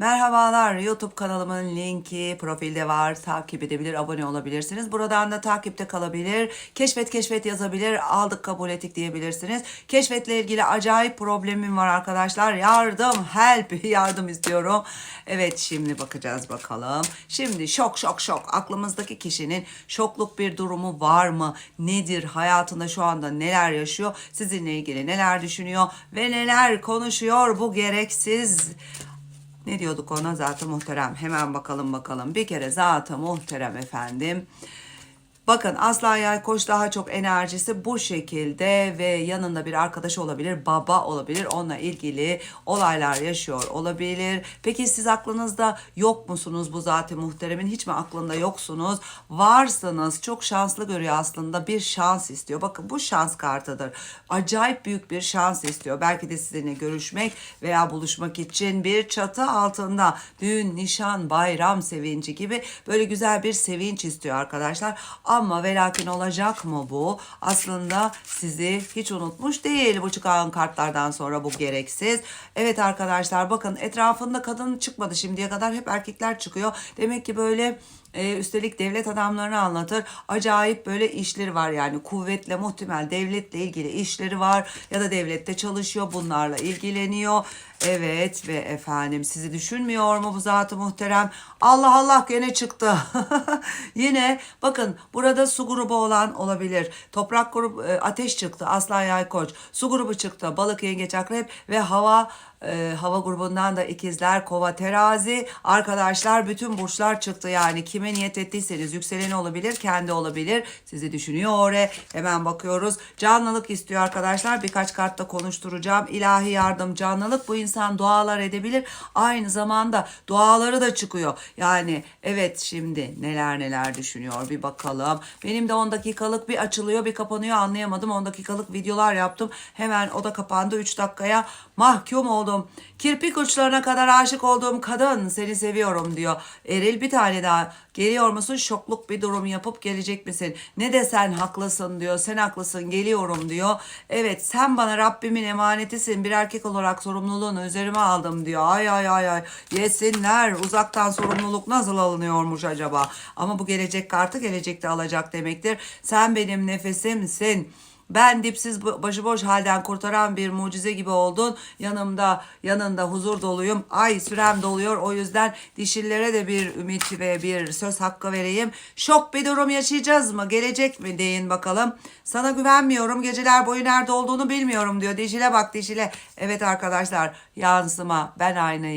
Merhabalar YouTube kanalımın linki profilde var. Takip edebilir abone olabilirsiniz. Buradan da takipte kalabilir keşfet keşfet yazabilir aldık kabul ettik diyebilirsiniz. Keşfetle ilgili acayip problemim var arkadaşlar. Yardım help yardım istiyorum. Evet şimdi bakacağız bakalım. Şimdi şok şok şok. Aklımızdaki kişinin şokluk bir durumu var mı? Nedir? Hayatında şu anda neler yaşıyor? Sizinle ilgili neler düşünüyor ve neler konuşuyor? Bu gereksiz ne diyorduk ona zaten muhterem. Hemen bakalım bakalım. Bir kere zaten muhterem efendim. Bakın Aslan Yay Koç daha çok enerjisi bu şekilde ve yanında bir arkadaş olabilir, baba olabilir. Onunla ilgili olaylar yaşıyor olabilir. Peki siz aklınızda yok musunuz bu zaten muhteremin? Hiç mi aklında yoksunuz? Varsınız. Çok şanslı görüyor aslında. Bir şans istiyor. Bakın bu şans kartıdır. Acayip büyük bir şans istiyor. Belki de sizinle görüşmek veya buluşmak için bir çatı altında düğün, nişan, bayram sevinci gibi böyle güzel bir sevinç istiyor arkadaşlar. Ama ve lakin olacak mı bu? Aslında sizi hiç unutmuş değil bu çıkan kartlardan sonra bu gereksiz. Evet arkadaşlar bakın etrafında kadın çıkmadı şimdiye kadar hep erkekler çıkıyor. Demek ki böyle e, üstelik devlet adamlarını anlatır. Acayip böyle işleri var yani kuvvetle muhtemel devletle ilgili işleri var ya da devlette çalışıyor bunlarla ilgileniyor. Evet ve efendim sizi düşünmüyor mu bu zatı muhterem? Allah Allah gene çıktı. Yine bakın burada su grubu olan olabilir. Toprak grubu e, ateş çıktı. Aslan yay koç. Su grubu çıktı. Balık yengeç akrep ve hava e, hava grubundan da ikizler, kova, terazi. Arkadaşlar bütün burçlar çıktı yani kime niyet ettiyseniz yükseleni olabilir, kendi olabilir. Sizi düşünüyor oraya. Hemen bakıyoruz. Canlılık istiyor arkadaşlar. Birkaç kartta konuşturacağım. İlahi yardım, canlılık. Bu insan dualar edebilir. Aynı zamanda duaları da çıkıyor. Yani evet şimdi neler neler düşünüyor bir bakalım. Benim de 10 dakikalık bir açılıyor bir kapanıyor anlayamadım. 10 dakikalık videolar yaptım. Hemen o da kapandı 3 dakikaya mahkum oldum. Kirpik uçlarına kadar aşık olduğum kadın seni seviyorum diyor. Eril bir tane daha geliyor musun şokluk bir durum yapıp gelecek misin? Ne desen haklısın diyor. Sen haklısın geliyorum diyor. Evet sen bana Rabbimin emanetisin. Bir erkek olarak sorumluluğunu üzerime aldım diyor. Ay ay ay ay. Yesinler. Uzaktan sorumluluk nasıl alınıyormuş acaba? Ama bu gelecek kartı gelecekte alacak demektir. Sen benim nefesimsin. Ben dipsiz başıboş halden kurtaran bir mucize gibi oldun. Yanımda, yanında huzur doluyum. Ay sürem doluyor. O yüzden dişillere de bir ümit ve bir söz hakkı vereyim. Şok bir durum yaşayacağız mı? Gelecek mi deyin bakalım. Sana güvenmiyorum. Geceler boyu nerede olduğunu bilmiyorum diyor. Dişile bak dişile. Evet arkadaşlar yansıma ben aynayım.